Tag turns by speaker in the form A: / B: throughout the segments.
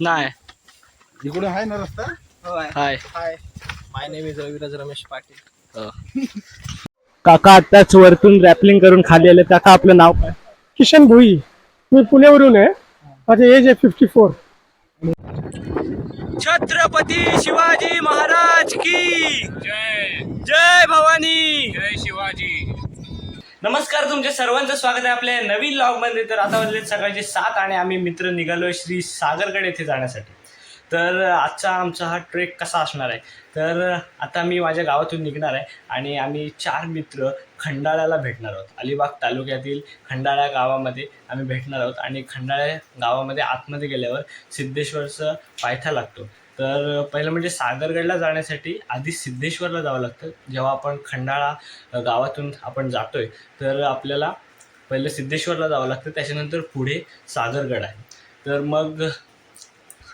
A: नाही.
B: इकडे आहे ना रस्ता?
A: Hi.
C: Hi. My name is Raviraj Ramesh Patil.
A: काका आताच वरतून रॅपलिंग करून खाली आले काका आपलं नाव काय?
D: किशन भोई. मी पुण्यावरून आहे. माझे एज आहे फिफ्टी फोर
A: छत्रपती शिवाजी महाराज की जय. जय भवानी. जय शिवाजी. नमस्कार तुमच्या सर्वांचं स्वागत आहे आपल्या नवीन लॉगमध्ये तर आता वाजले सकाळचे सात आणि आम्ही मित्र निघालोय श्री सागरगड येथे जाण्यासाठी. तर आजचा आमचा हा ट्रेक कसा असणार आहे? तर आता मी माझ्या गावातून निघणार आहे आणि आम्ही चार मित्र खंडाळ्याला भेटणार आहोत. अलिबाग तालुक्यातील खंडाळा गावामध्ये आम्ही भेटणार आहोत आणि खंडाळ्या गावामध्ये आतमध्ये गेल्यावर सिद्धेश्वरचं पायथा लागतो. तर पहिलं म्हणजे सागरगडला जाण्यासाठी आधी सिद्धेश्वरला जावं लागतं. जेव्हा आपण खंडाळा गावातून आपण जातोय तर आपल्याला पहिलं सिद्धेश्वरला जावं लागतं. त्याच्यानंतर पुढे सागरगड आहे. तर मग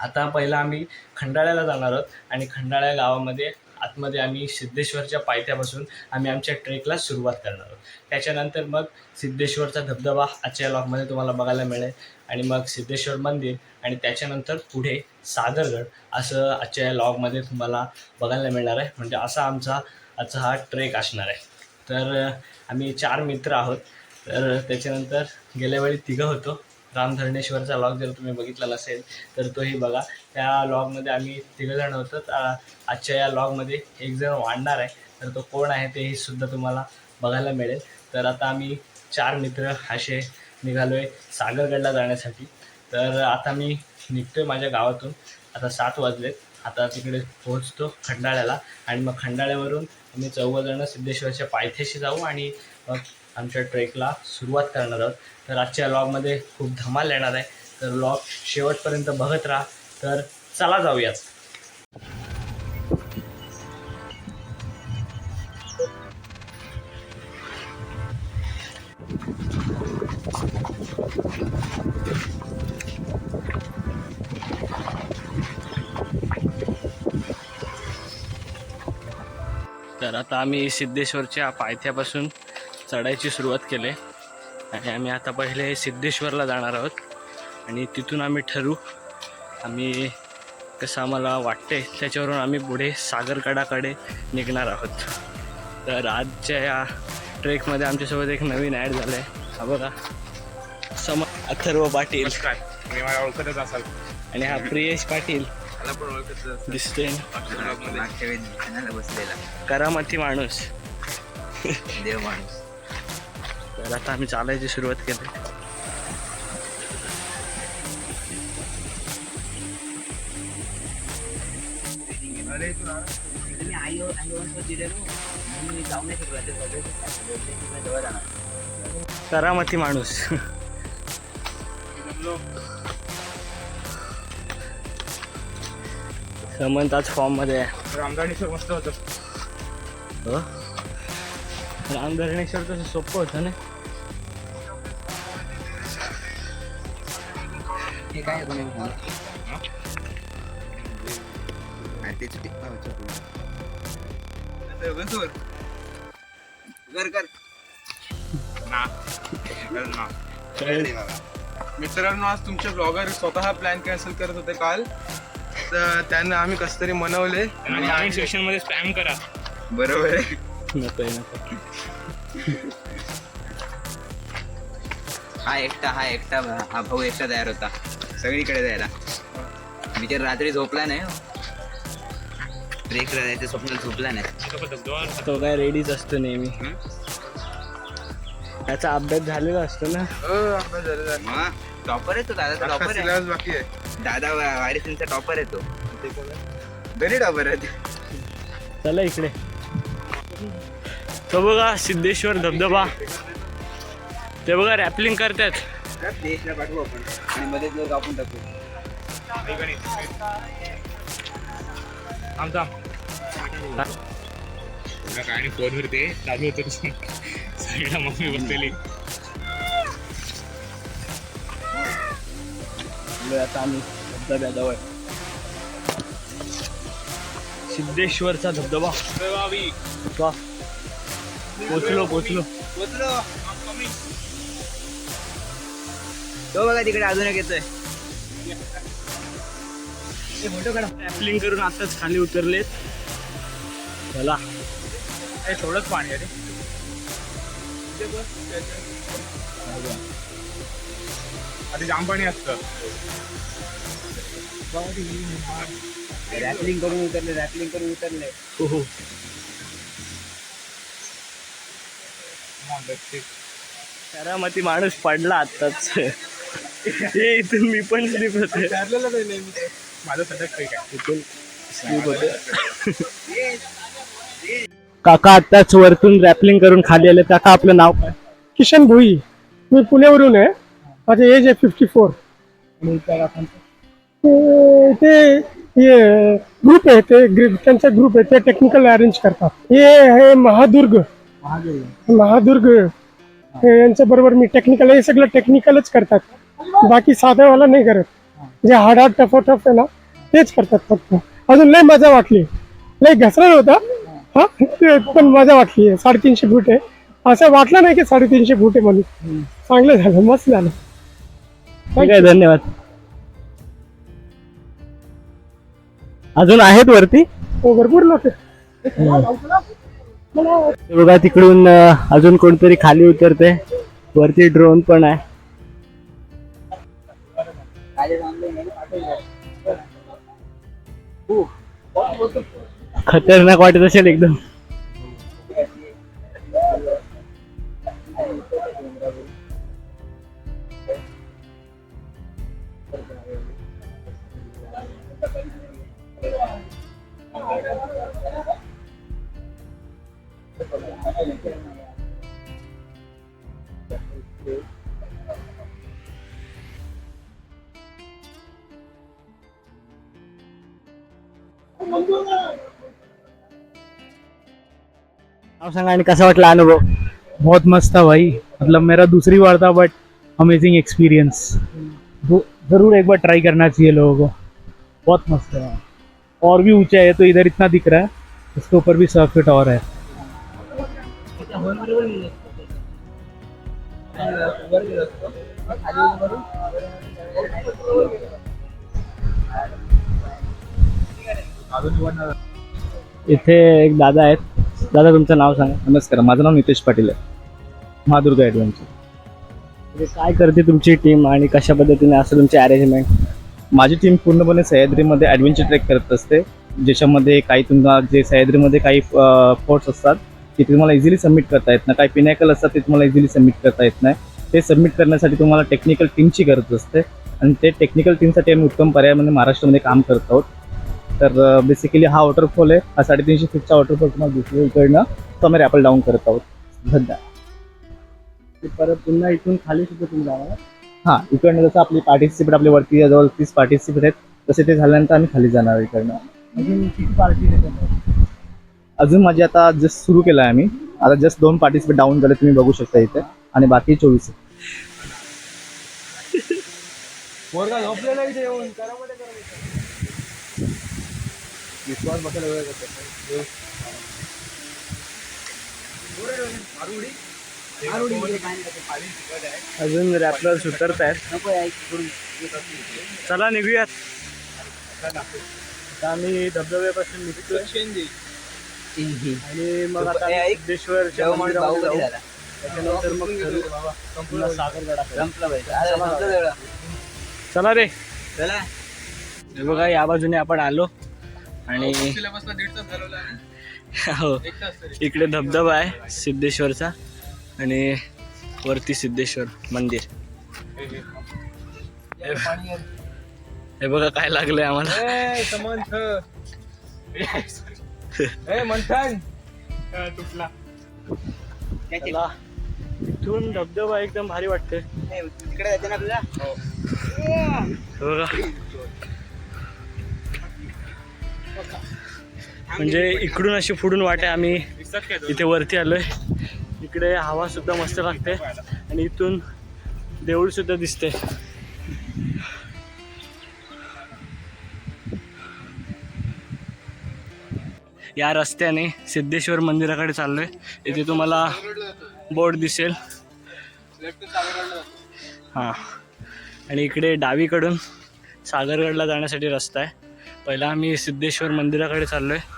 A: आता पहिला आम्ही खंडाळ्याला जाणार आहोत आणि खंडाळ्या गावामध्ये आतमध्ये आम्ही सिद्धेश्वरच्या पायथ्यापासून आम्ही आमच्या ट्रेकला सुरुवात करणार आहोत. त्याच्यानंतर मग सिद्धेश्वरचा धबधबा आजच्या लॉकमध्ये तुम्हाला बघायला मिळेल आणि मग सिद्धेश्वर मंदिर आणि त्याच्यानंतर पुढे सागरगड असं आजच्या या लॉगमध्ये तुम्हाला बघायला मिळणार आहे. म्हणजे असा आमचा आजचा हा ट्रेक असणार आहे. तर आम्ही चार मित्र आहोत. तर त्याच्यानंतर गेल्या वेळी तिघं होतो. रामधरणेश्वरचा लॉग जर तुम्ही बघितला असेल तर तोही बघा. त्या लॉगमध्ये आम्ही तिघंजण होतो. तर आजच्या या लॉगमध्ये एक जण वाढणार आहे. तर तो कोण आहे तेही सुद्धा तुम्हाला बघायला मिळेल. तर आता आम्ही चार मित्र असे निघालो आहे सागरगडला जाण्यासाठी. तर आता मी निघतोय माझ्या गावातून. आता सात वाजलेत. आता तिकडे पोहोचतो खंडाळ्याला. आणि मग खंडाळ्यावरून आम्ही चौघजणं सिद्धेश्वरच्या पायथ्याशी जाऊ आणि मग आमच्या ट्रेकला सुरुवात करणार आहोत. तर आजच्या लॉगमध्ये खूप धमाल येणार आहे. तर लॉग शेवटपर्यंत बघत राहा. तर चला जाऊयात. तर आता आम्ही सिद्धेश्वरच्या पायथ्यापासून चढायची सुरुवात केली. आणि आम्ही आता पहिले सिद्धेश्वरला जाणार आहोत. आणि तिथून आम्ही ठरवू आम्ही कसं आम्हाला वाटते त्याच्यावरून आम्ही पुढे सागरकडाकडे निघणार आहोत. तर आजच्या या ट्रेकमध्ये आमच्यासोबत एक नवीन ॲड झालं आहे हा बघा. सम अथर्व पाटील.
B: मी मला ओळखतच असाल.
A: आणि हा प्रियेश पाटील.
B: मला पण ओळखत
A: दिसतोय
E: बसलेला.
A: करामती माणूस.
E: देव माणूस.
A: तर आता आम्ही चालायची सुरुवात केली. करामती माणूस. समंत आज फॉर्ममध्ये आहे
B: मस्त होतं.
A: हो? रामधरणेश्वर तसं सोपं होतं ना?
E: तेच कर कर.
B: ना. मित्रांनो आज तुमचे ब्लॉगर स्वतः प्लॅन कॅन्सल करत होते काल. तर त्यांना आम्ही कसं तरी मनवले. आणि आम्ही सेशनमध्ये स्पॅम करा.
E: बरोबर आहे. हा एकटा हा एकटा हा भाऊ एकटा तयार होता. सगळीकडे जायला. विचार रात्री झोपला नाही हो. ब्रेकला जायचं स्वप्न झोपला नाही.
A: तो काय रेडीच असतो नेहमी. त्याचा अभ्यास झालेला असतो ना.
E: मग टॉपर आहे तो दादा टॉपर आहे.
B: सिलेबस बाकी आहे.
E: दादा वायरसिंगचा टॉपर आहे तो. घरी टॉपर आहे ते.
A: चला इकडे. तो बघा सिद्धेश्वर धबधबा. ते बघा रॅपलिंग करतात.
E: देशला पाठवू आपण. आणि मध्ये कापून टाकू.
B: काय फोनवर ते चालू होतं सगळ्या मम्मी बसलेली.
A: आता आम्ही धबधब्याजवळ सिद्धेश्वरचा धबधबा. वा. पोचलो. पोचलो.
E: तो बघा तिकडे अजून एक येतोय.
A: रॅपलिंग करून आताच खाली उतरलेत. चला.
B: थोडंच पाणी आहे रे. आधी जाम पाणी असतं.
E: रॅपलिंग करून उतरले रॅपलिंग करून उतरले.
A: हो हो माणूस पडला आताच हे इथून मी पण स्लिप होते.
B: माझं सध्या ठीक आहे.
A: इथून slip होते. काका आताच वरतून रॅपलिंग करून खाली आले. काका आपलं नाव काय?
D: किशन भोई. मी पुण्यावरून आहे. माझं एज आहे फिफ्टी फोर ते ग्रुप आहे ते त्यांचा ग्रुप आहे. ते टेक्निकल अरेंज करतात. हे आहे महादुर्ग. महादुर्ग. हे यांच्या बरोबर मी टेक्निकल हे सगळं टेक्निकलच करतात. बाकी साध्यावाला नाही करत. जे हार्ड हार्ड टफ टफ आहे ना तेच करतात फक्त. अजून लय मजा वाटली. लय घसरण होता. हा पण मजा वाटली. साडेतीनशे फूट आहे. असं वाटलं नाही की साडेतीनशे फूट आहे म्हणून. चांगलं झालं मस्त झालं.
A: ठीक आहे धन्यवाद. अजून आहेत वरती?
D: हो भरपूर लोक
A: बघा तिकडून अजून कोणतरी खाली उतरते वरती ड्रोन पण आहे. खतरनाक वाटत असेल एकदम. नाव आणि वाटला अनुभव?
F: बहुत मस्त था भाई। मतलब मेरा दूसरी बार था बट अमेजिंग एक्सपीरियंस ज़रूर एक बार ट्राई करना चाहिए लोगों को। बहुत मस्त है। और भी ऊँचा है तो इधर इतना दिख रहा है। उसके ऊपर भी सर्किट और है।
A: इथे एक दादा आहेत. दादा तुमचं नाव सांगा.
F: नमस्कार माझं नाव नितेश पाटील आहे. महादुर्गा ॲडव्हेंचर
A: म्हणजे काय करते तुमची टीम आणि कशा पद्धतीने असं तुमचे अरेंजमेंट
F: माझी टीम पूर्णपणे सह्याद्रीमध्ये ॲडव्हेंचर ट्रेक करत असते. ज्याच्यामध्ये काही तुम्हाला जे सह्याद्रीमध्ये काही फोर्ट्स असतात ते तुम्हाला इझिली सबमिट करता येत नाही. काही पिनॅकल असतात ते तुम्हाला इझिली सबमिट करता येत नाही. ते सबमिट करण्यासाठी तुम्हाला टेक्निकल टीमची गरज असते. आणि ते टेक्निकल टीमसाठी आम्ही उत्तम पर्यायामध्ये महाराष्ट्रामध्ये काम करत आहोत. तर बेसिकली हा वॉटरफॉल आहे. हा साडेतीनशे फूटचा वॉटरफॉल तुम्हाला दुसरीकडनं तो आम्ही रॅपल डाऊन करत आहोत. धन्यवाद
A: परत पुन्हा इथून खाली सुद्धा तुम्ही जाणार
F: हां इकडनं जसं आपली पार्टिसिपेट आपली वरती जवळ तीस पार्टिसिपेट आहेत तसे ते झाल्यानंतर आम्ही खाली जाणार इकडनं.
A: अजून किती पार्टी
F: अजून माझी आता जस्ट सुरू केलं आहे आम्ही. आता जस्ट दोन पार्टिसिपेट डाऊन झाले तुम्ही बघू शकता इथे. आणि बाकी चोवीस आहे.
B: पोरगा झोपलेला इथे येऊन करामध्ये विश्वास बसायला वेळ करतो
A: अजून रॅपलर्स उतरत आहेत. चला निघूयात. आता आम्ही धबधब्यापासून निघतोय. आणि मग आता. सिद्धेश्वरच्या मंदिरामध्ये त्याच्यानंतर मग
E: आता संपलं सगळं.
A: चला रे.
E: चला.
A: बघा या बाजूने आपण आलो. आणि. हो इकडे धबधबा आहे सिद्धेश्वरचा. आणि वरती सिद्धेश्वर मंदिर. हे बघा काय लागलंय आम्हाला.
B: तुटला.
A: इथून धबधबा एकदम भारी वाटते
E: तिकडे जायचं ना आपल्याला
A: हे बघा. म्हणजे इकडून अशी फुडून वाटे आम्ही इथे वरती आलोय. इकडे हवा सुद्धा मस्त लागते. आणि इथून देऊळ सुद्धा दिसते. या रस्त्याने सिद्धेश्वर मंदिराकडे चाललो आहे इथे तुम्हाला बोर्ड दिसेल. हां. आणि इकडे डावीकडून सागरगडला जाण्यासाठी रस्ता आहे. पहिला आम्ही सिद्धेश्वर मंदिराकडे चाललो आहे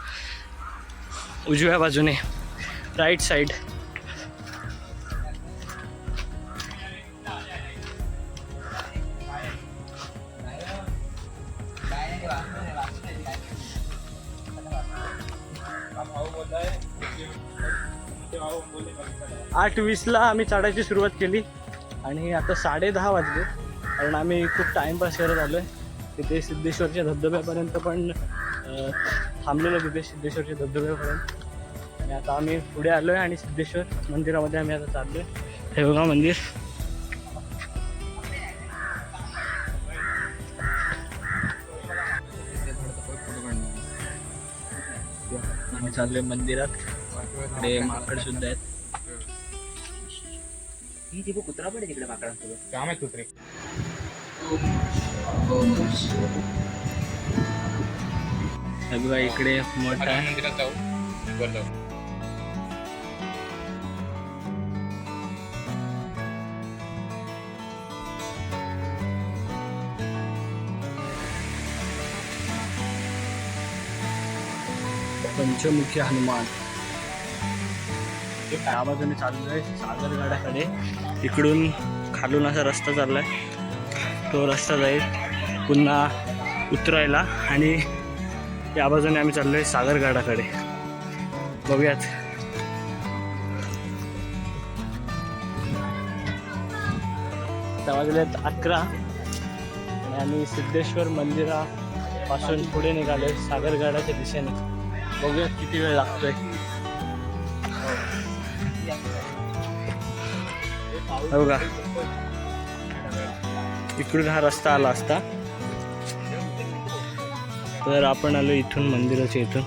A: उजव्या बाजूने. राईट साईड आठ वीसला आम्ही चढायची सुरुवात केली. आणि आता साडे दहा वाजले. कारण आम्ही खूप टाईमपास करत आलो आहे तिथे सिद्धेश्वरच्या धबधब्यापर्यंत पण थांबलेलो तिथे सिद्धेश्वरच्या धबधब्यापर्यंत. आणि आता आम्ही पुढे आलो आहे आणि सिद्धेश्वर मंदिरामध्ये आम्ही आता चाललो आहे हे बघा मंदिर. आम्ही चाललोय मंदिरात. इकडे माकड सुद्धा आहेत.
E: ही तिथे कुत्रा पडे तिकडे माकडांसोबत.
B: काम आहे कुत्रे
A: बघा इकडे मोठा
B: मंदिरात जाऊ.
A: पंचमुखी हनुमान. आवाजाने चाललो आहे सागरगडाकडे इकडून खालून असा रस्ता चालला आहे तो रस्ता जाईल पुन्हा उतरायला आणि या बाजूने आम्ही चाललो आहे सागरगाडाकडे बघूयात. वाजले आहेत अकरा आणि आम्ही सिद्धेश्वर मंदिरापासून पुढे निघालोय सागरगाडाच्या दिशेने. बघूयात किती वेळ लागतोय. हो का इकडून हा रस्ता आला असता. तर आपण आलो इथून मंदिराच्या इथून.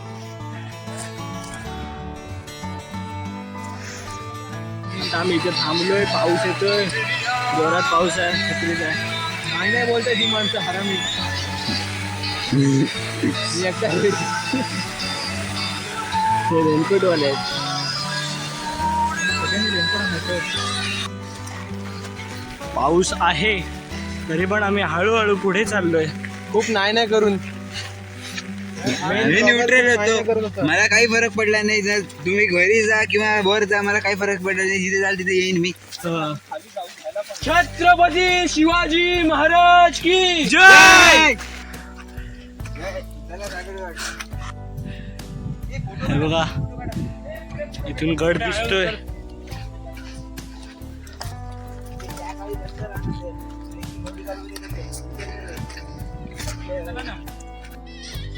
A: आम्ही इथे थांबलोय पाऊस येतोय. जोरात पाऊस आहे छत्रीच आहे.
C: काय नाही बोलताय ती माणसं हरामी.
A: हे रेनकोटवाले आहेत. पाऊस आहे तरी पण आम्ही हळूहळू पुढे चाललोय.
C: खूप नाही नाही करून.
E: मी न्यूट्रल होतो. मला काही फरक पडला नाही. जर तुम्ही घरी जा किंवा वर जा मला काही फरक पडला नाही. जिथे जाल तिथे येईन मी.
A: छत्रपती शिवाजी महाराज की जय! हे बघा. इथून गड दिसतोय.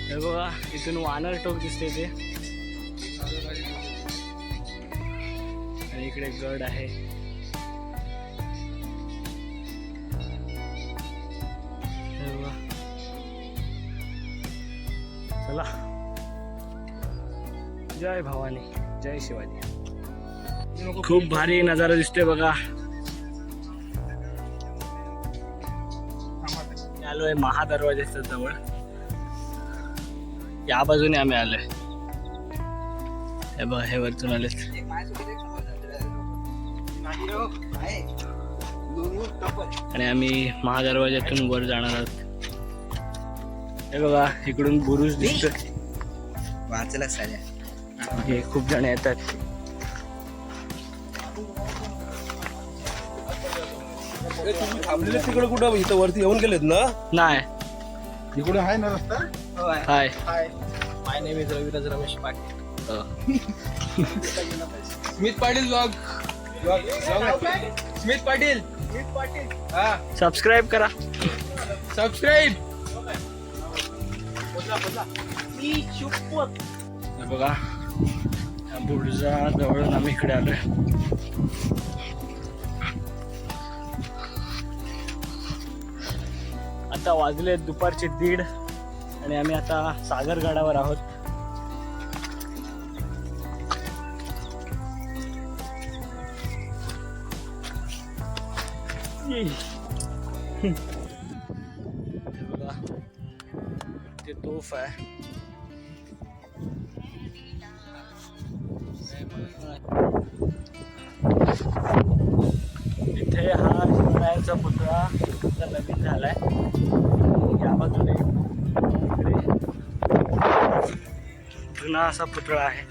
A: हे बघा इथून वानर टोक दिसते ते. इकडे गड आहे. हे चला. जय भवानी जय शिवाजी खूप भारी नजारा दिसतोय बघा. आलोय महादरवाजाच्या जवळ. या बाजूने आम्ही आलोय. हे बघा हे वरतून आलेत. आणि आम्ही महादरवाज्यातून वर जाणार आहोत. हे बघा इकडून बुरुज दिसतोय.
E: वाचला साऱ्या.
A: हे खूप जण येतात.
C: थांबलेले तिकडे कुठं? इथं वरती येऊन गेलेत ना?
A: नाही.
C: इकडे आहे ना रस्ता?
A: Hi.
C: Hi. My name is Raviraj Ramesh Patil.
A: A,
C: Smith Patil blog Smit Patil. Smit Patil. हा.
A: सबस्क्राईब करा.
C: सबस्क्राईब
A: हे बघा. बुडजा बुरुजा जवळून आम्ही इकडे आलोय. आता वाजले दुपारचे दीड आणि आम्ही आता सागरगडावर आहोत. बघा ते तोफ आहे. इथे हा शिवरायांचा पुतळा नवीन झालाय. या बाजूने जुना असा पुतळा आहे.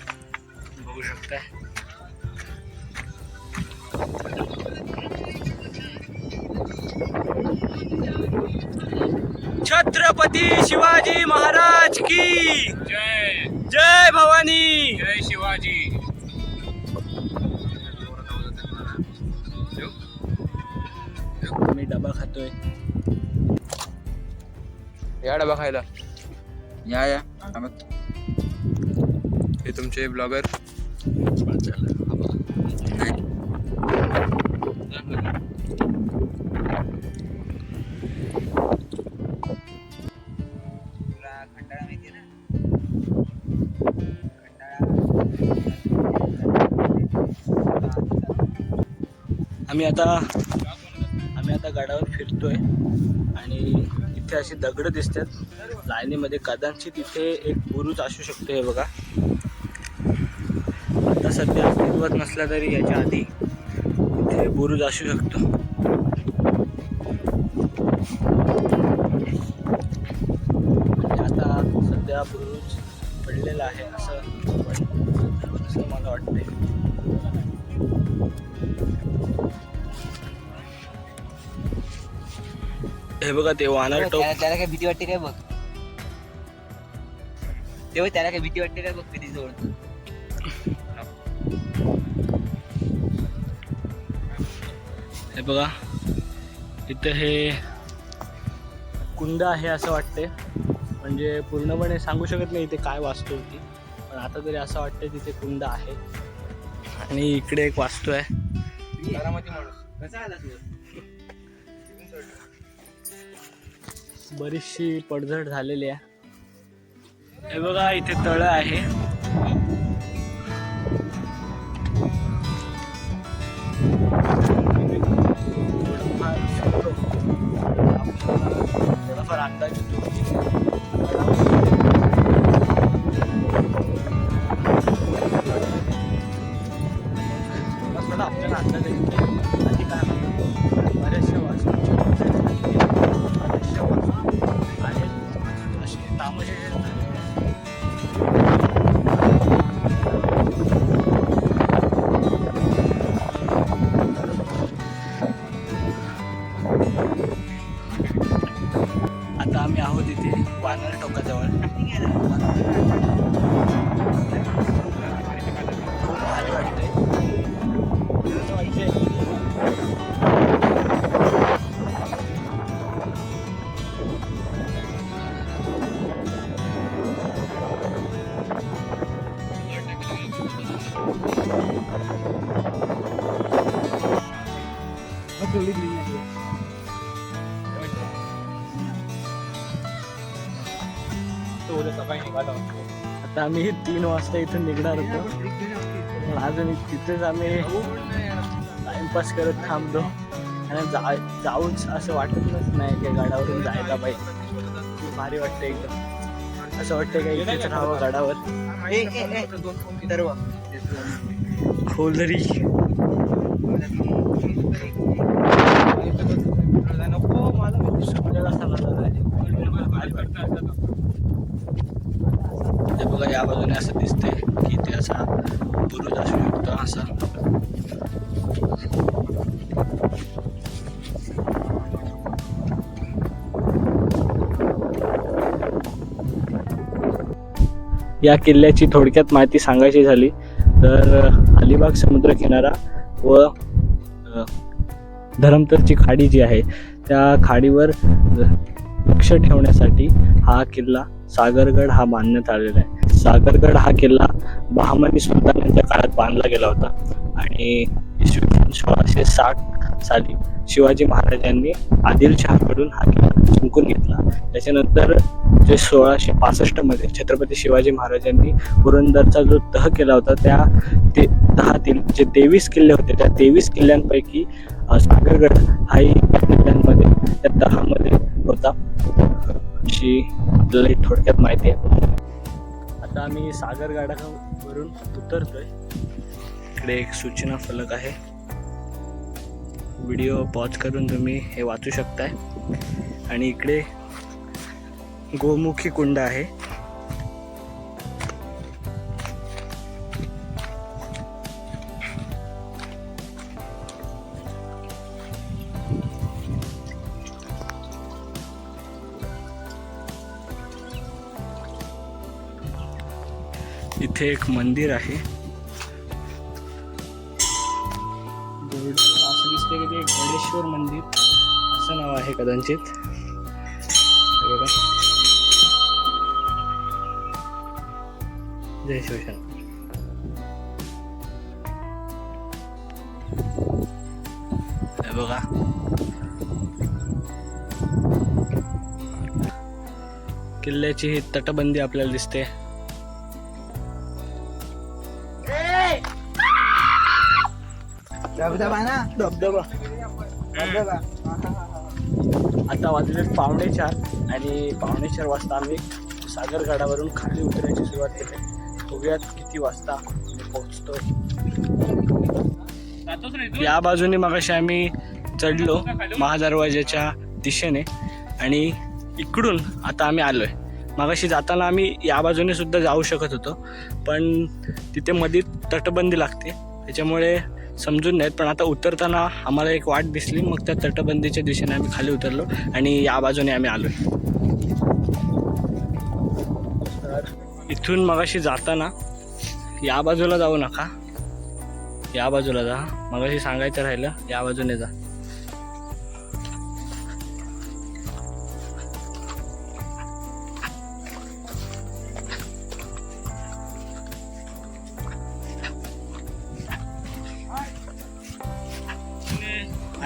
A: बघू शकताय. छत्रपती शिवाजी महाराज की
B: जय.
A: जय भवानी.
B: जय शिवाजी. या डबा खायला.
E: या या.
B: हे तुमचे ब्लॉगर
A: आम्ही आता आम्ही आता गडावर आहे आणि इथे अशी दगड दिसतात. लाईनीमध्ये कदाचित इथे एक बुरुज असू शकतो हे बघा. आता सध्या अस्तित्वात नसला तरी याच्या आधी इथे बुरुज असू शकतो. हे बघा ते वानर
E: त्याला त्याला काय भीती वाटते काय बघ? तेव्हा त्याला काय भीती वाटते काय बघ कधी जवळ
A: हे बघा इथं हे कुंड आहे असं वाटते म्हणजे पूर्णपणे सांगू शकत नाही इथे काय वास्तू होती पण आता तरी असं वाटतं तिथे कुंड आहे. आणि इकडे एक वास्तू आहे.
B: बारामती माणूस.
E: कसा आला तू?
A: बरीचशी पडझड झालेली आहे. हे बघा इथे तळ आहे. थोडंफार आता आम्ही तीन वाजता इथून निघणार होतो. अजून तिथेच आम्ही टाइमपास करत थांबलो. आणि जा जाऊच असं वाटतच नाही की गडावरून जायला पाहिजे. खूप भारी वाटतं एकदम. असं वाटतं का इथेच राहावं गडावर. खोलरी समाधान आहे. भारी वाटतं. ते बघा या बाजूने असं दिसते की ते असा बुरुज असू शकतो असा. या किल्ल्याची थोडक्यात माहिती सांगायची झाली तर अलिबाग समुद्र किनारा व धरमतरची खाडी जी आहे त्या खाडीवर लक्ष ठेवण्यासाठी हा किल्ला सागरगड हा बांधण्यात आलेला आहे. सागरगड हा किल्ला बहामनी सुलतानांच्या काळात बांधला गेला होता. आणि इसवी सन सोळाशे साठ साली शिवाजी महाराजांनी आदिलशहाकडून हा किल्ला जिंकून घेतला. त्याच्यानंतर जे सोळाशे पासष्टमध्ये छत्रपती शिवाजी महाराजांनी पुरंदरचा जो तह केला होता त्या ते तहातील जे तेवीस किल्ले होते त्या तेवीस किल्ल्यांपैकी सागरगड हाही किल्ल्यांमध्ये त्या तहामध्ये होता. अशी आपल्याला थोडक्यात माहिती आहे. आता आम्ही सागरगडावरून उतरतोय. इकडे एक सूचना फलक आहे. व्हिडिओ पॉज करून तुम्ही हे वाचू शकताय. आणि इकडे गोमुखी कुंड आहे. इथे एक मंदिर आहे. असं दिसतंय की ते गणेश्वर मंदिर. असं नाव आहे कदाचित. बघा. जय शिवशंकर बघा. किल्ल्याची ही तटबंदी आपल्याला दिसते. आता वाजले पावणे चार आणि पावणे चार वाजता आम्ही सागरगडावरून खाली उतरायची सुरुवात केली. बघूयात किती वाजता पोहोचतो या बाजूने मगाशी आम्ही चढलो महादरवाजाच्या दिशेने आणि इकडून आता आम्ही आलोय. मगाशी जाताना आम्ही या बाजूने सुद्धा जाऊ शकत होतो पण तिथे मध्ये तटबंदी लागते. त्याच्यामुळे समजून नाहीत. पण आता उतरताना आम्हाला एक वाट दिसली. मग त्या तटबंदीच्या दिशेने आम्ही खाली उतरलो आणि या बाजूने आम्ही आलो तर इथून मगाशी जाताना या बाजूला जाऊ नका. या बाजूला जा. मगाशी सांगायचं राहिलं या बाजूने जा.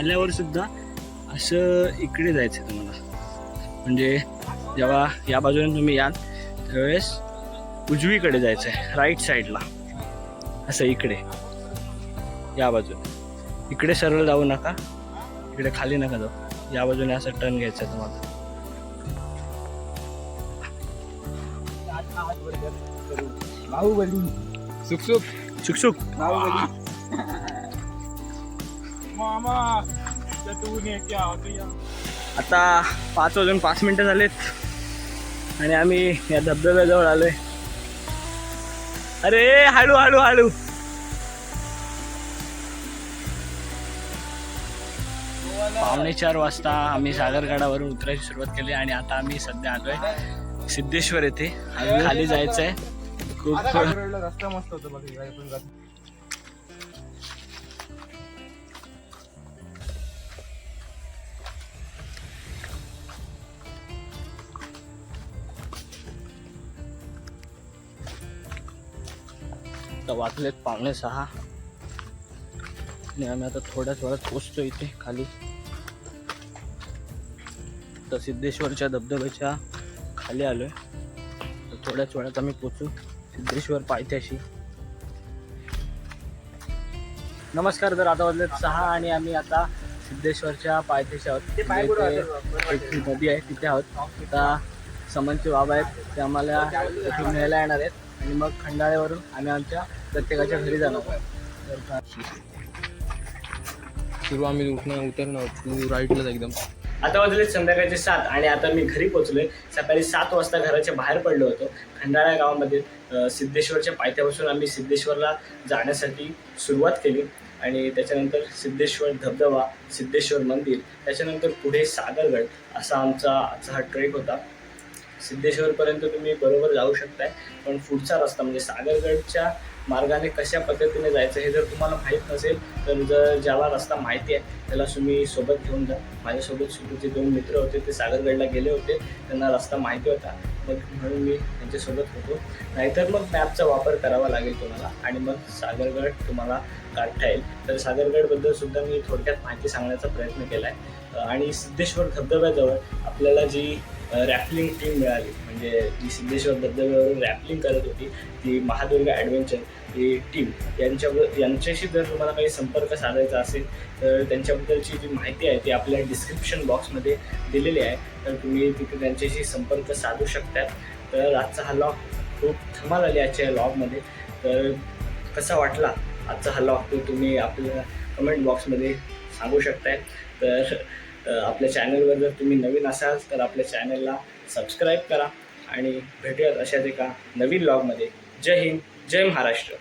A: आल्यावर सुद्धा असं इकडे जायचं आहे तुम्हाला. म्हणजे जेव्हा या बाजूने तुम्ही याल त्यावेळेस उजवीकडे जायचं आहे राईट साईडला असं इकडे. या बाजूने. इकडे सरळ जाऊ नका. इकडे खाली नका जाऊ. या बाजूने असं टर्न घ्यायचं आहे तुम्हाला.
B: सुख सुख
A: सुक सुक आता पाच वाजून पाच मिनटं झालेत आणि आम्ही या धबधब्याजवळ आलोय. अरे हळू हळू हळू. पावणे चार वाजता आम्ही सागरगडावरून उतरायची सुरुवात केली आणि आता आम्ही सध्या आलोय सिद्धेश्वर येथे. खाली जायचंय. खूप
B: रस्ता मस्त होता
A: तर वाजलेत पावणे सहा आणि आम्ही आता थोड्याच वेळात पोचतो इथे खाली. तर सिद्धेश्वरच्या धबधब्याच्या खाली आलोय. तर थोड्याच वेळात आम्ही पोचू सिद्धेश्वर पायथ्याशी. नमस्कार तर आता वाजलेत सहा आणि आम्ही आता सिद्धेश्वरच्या पायथ्याशी आहोत. एक नदी आहे तिथे आहोत. आता समनचे बाबा आहेत ते आम्हाला इथून न्यायला येणार आहेत. आणि मग खंडाळ्यावरून आम्ही आमच्या प्रत्येकाच्या घरी जाणार आहोत.
B: सुरू आम्ही उठणं उतरणं तू राईटला एकदम.
A: आता वाजले संध्याकाळचे सात आणि आता मी घरी पोचलोय सकाळी सात वाजता घराच्या बाहेर पडलो होतो. खंडाळा गावामध्ये सिद्धेश्वरच्या पायथ्यापासून आम्ही सिद्धेश्वरला जाण्यासाठी सुरुवात केली. आणि त्याच्यानंतर सिद्धेश्वर धबधबा सिद्धेश्वर मंदिर त्याच्यानंतर पुढे सागरगड असा आमचा आजचा हा ट्रेक होता. सिद्धेश्वरपर्यंत तुम्ही बरोबर जाऊ शकताय. पण पुढचा रस्ता म्हणजे सागरगडच्या मार्गाने कशा पद्धतीने जायचं हे जर तुम्हाला माहीत नसेल तर जर ज्याला रस्ता माहिती आहे त्याला तुम्ही सोबत घेऊन जा. माझ्यासोबत सुटूचे दोन मित्र होते ते सागरगडला गेले होते. त्यांना रस्ता माहिती होता. मग म्हणून मी त्यांच्यासोबत होतो. नाहीतर मग मॅपचा वापर करावा लागेल तुम्हाला आणि मग सागरगड तुम्हाला काढता येईल. तर सागरगडबद्दल सुद्धा मी थोडक्यात माहिती सांगण्याचा प्रयत्न केला आहे आणि सिद्धेश्वर धबधब्याजवळ आपल्याला जी रॅपलिंग टीम मिळाली. म्हणजे जी सिद्धेश्वर धबधब्यावरून रॅपलिंग करत होती ती महादुर्गा ॲडव्हेंचर ही टीम यांच्या यांच्याशी जर तुम्हाला काही संपर्क साधायचा असेल तर त्यांच्याबद्दलची जी माहिती आहे ती आपल्या डिस्क्रिप्शन बॉक्समध्ये दिलेली आहे. तर तुम्ही तिथे त्यांच्याशी संपर्क साधू शकता तर आजचा हा लॉग खूप धमाल आली आजच्या लॉगमध्ये तर कसा वाटला आजचा हा लॉग तो तुम्ही आपल्या कमेंट बॉक्समध्ये सांगू शकताय. तर तर आपल्या चॅनलवर जर तुम्ही नवीन असाल तर आपल्या चॅनलला सबस्क्राईब करा आणि भेटूयात अशाच एका नवीन लॉगमध्ये जय हिंद जय महाराष्ट्र.